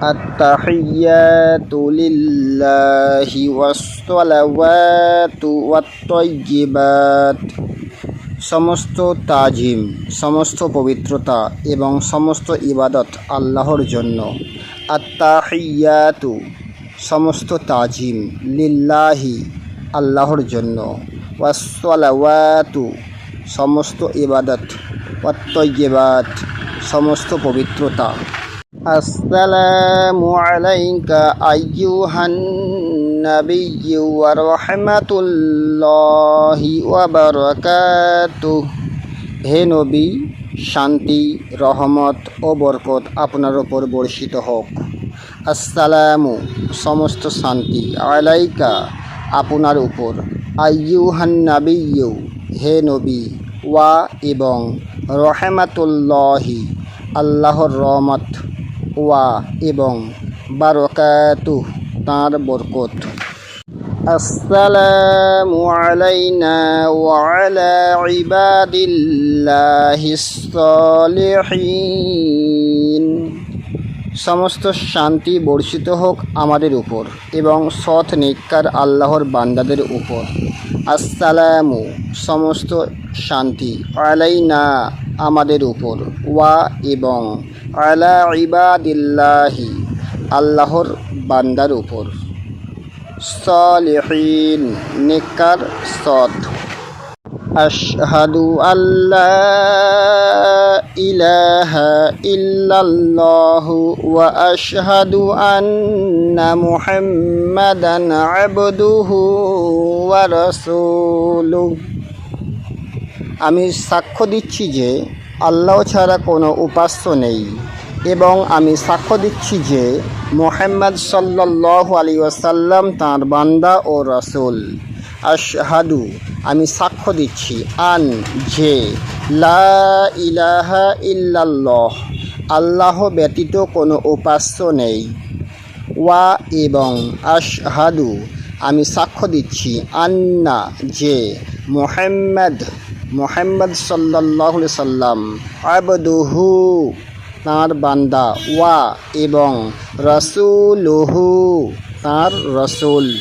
التحيات لله والصلوات والطيبات সমস্ত তাজিম সমস্ত পবিত্রতা এবং সমস্ত ইবাদত আল্লাহর জন্য আত্মাহিয়াতু সমস্ত তাজিম লিল্লাহি আল্লাহর জন্য ওয়াসলাওয়াতু সমস্ত ইবাদত ওয়াত্তয়িবাত সমস্ত পবিত্রতা আসসালামু আলাইকা আইয়ুহান নাবিয়্যু ওয়া রাহমাতুল্লাহি ওয়া বারাকাতুহু হে নবী, শান্তি, রহমত ও বরকত আপনার ওপর বর্ষিত হোক। আসসালামু, সমস্ত শান্তি আলাইকা আপনার উপর। আইয়ুহান নাবিয়্যু, হে নবী, ওয়া এবং রহমাতুল্লাহি, আল্লাহর রহমত। ওয়া এবং বারকাতু তাঁর বরকত। আসসালামু আলাইনা ওয়া আলা ইবাদিল্লাহিস সালিহিন। সমস্ত শান্তি বর্ষিত হোক আমাদের উপর এবং সৎ নিকার আল্লাহর বান্দাদের উপর। আসসালামু, সমস্ত শান্তি আলাইনা আমাদের উপর। ওয়া এবং আলা ইবাদিল্লাহি আল্লাহর বান্দার উপর। সলিহীন, নিকার, সৎ। أشهد أن لا إله إلا الله وأشهد أن محمدا عبده ورسوله আমি সাক্ষ্য দিচ্ছি যে আল্লাহ ছাড়া কোনো উপাস্য নেই এবং আমি সাক্ষ্য দিচ্ছি যে মোহাম্মদ সাল্লাহ আলী ওসাল্লাম তাঁর বান্দা ও রসুল আশহাদু, আমি সাক্ষ্য দিচ্ছি, আন, যে, লা ইলাহা ইল্লাল্লাহ, আল্লাহ ব্যতীত কোনো উপাস্য নেই। ওয়া এবং আশহাদু, আমি সাক্ষ্য দিচ্ছি, আন্না, যে, মোহাম্মদ মোহাম্মদ সাল্লাহ সাল্লাম, আবদুহু, তাঁর বান্দা। ওয়া এবং রসুলহু, তাঁর রসুল।